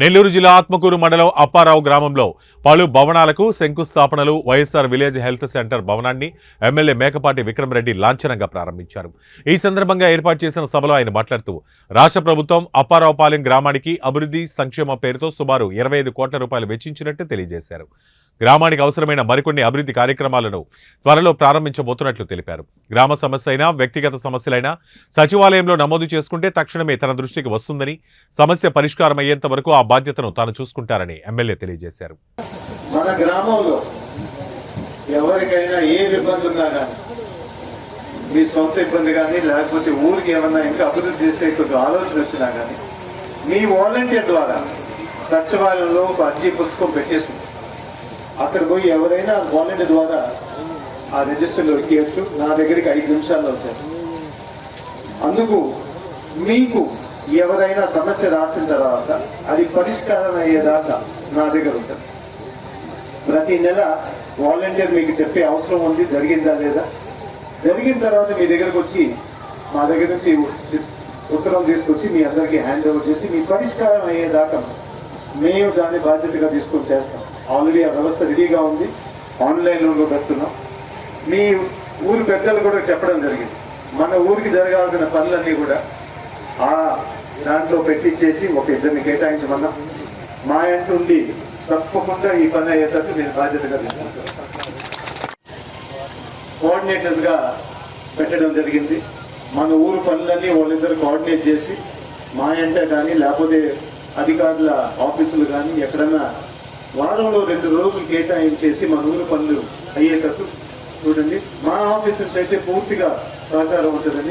నెల్లూరు జిల్లా ఆత్మకూరు మండలం అప్పారావు గ్రామంలో పలు భవనాలకు శంకుస్థాపనలు వైఎస్ఆర్ విలేజ్ హెల్త్ సెంటర్ భవనాన్ని ఎమ్మెల్యే మేకపాటి విక్రమరెడ్డి లాంఛనంగా ప్రారంభించారు. ఈ సందర్భంగా ఏర్పాటు చేసిన సభలో ఆయన మాట్లాడుతూ రాష్ట్ర ప్రభుత్వం అప్పారావుపాలెం గ్రామానికి అభివృద్ధి సంక్షేమ పేరుతో సుమారు ఇరవై ఐదు కోట్ల రూపాయలు వెచ్చించినట్టు తెలియజేశారు. గ్రామానికి అవసరమైన మరికొన్ని అభివృద్ధి కార్యక్రమాలను త్వరలో ప్రారంభించబోతున్నట్లు తెలిపారు. గ్రామ సమస్య అయినా వ్యక్తిగత సమస్యలైనా సచివాలయంలో నమోదు చేసుకుంటే తక్షణమే తన దృష్టికి వస్తుందని సమస్య పరిష్కారం అయ్యేంత వరకు ఆ బాధ్యతను తాను చూసుకుంటారని ఎమ్మెల్యే తెలియజేశారు. మన గ్రామంలో ఎవరికైనా ఏ ఇబ్బంది ఉన్నా కానీ మీ సొంత ఇబ్బంది కానీ లేకపోతే ఊరికి ఏమన్నా ఇంకా అభివృద్ధి చేసే కొద్ది ఆలోచన వచ్చినా కానీ మీ వాలంటీర్ ద్వారా సచివాలయంలో ఒక అర్జీ పుస్తకం పెట్టేసింది అక్కడ పోయి ఎవరైనా వాలంటీర్ ద్వారా ఆ రిజిస్టర్లో ఎక్కియచ్చు నా దగ్గరికి ఐదు నిమిషాల్లో వచ్చారు. అందుకు మీకు ఎవరైనా సమస్య రాసిన తర్వాత అది పరిష్కారం అయ్యేదాకా నా దగ్గర ఉంటుంది ప్రతి నెల వాలంటీర్ మీకు చెప్పే అవసరం ఉంది జరిగిందా లేదా? జరిగిన తర్వాత మీ దగ్గరకు వచ్చి మా దగ్గర నుంచి ఉత్తరం తీసుకొచ్చి మీ అందరికీ హ్యాండ్ ఓవర్ చేసి మీ పరిష్కారం అయ్యేదాకా మేము దాన్ని బాధ్యతగా తీసుకొని చేస్తాం. ఆల్రెడీ ఆ వ్యవస్థ రెడీగా ఉంది. ఆన్లైన్లో పెడుతున్నాం. మీ ఊరు పెద్దలు కూడా చెప్పడం జరిగింది. మన ఊరికి జరగాల్సిన పనులన్నీ కూడా ఆ దాంట్లో పెట్టించేసి ఒక ఇద్దరిని కేటాయించమన్నాం. మా ఇంటి తప్పకుండా ఈ పని అయ్యేటట్టు నేను బాధ్యతగా తీసుకుంటాను. కోఆర్డినేటర్స్ పెట్టడం జరిగింది. మన ఊరు పనులన్నీ వాళ్ళిద్దరు కోఆర్డినేట్ చేసి మా ఎంట కానీ లేకపోతే అధికారుల ఆఫీసులు కానీ ఎక్కడన్నా వారంలో రెండు రోజులు కేటాయించేసి మన ఊరు పనులు అయ్యేటట్టు చూడండి. మా ఆఫీస్ నుంచి అయితే పూర్తిగా సహకారం ఉంటుందండి.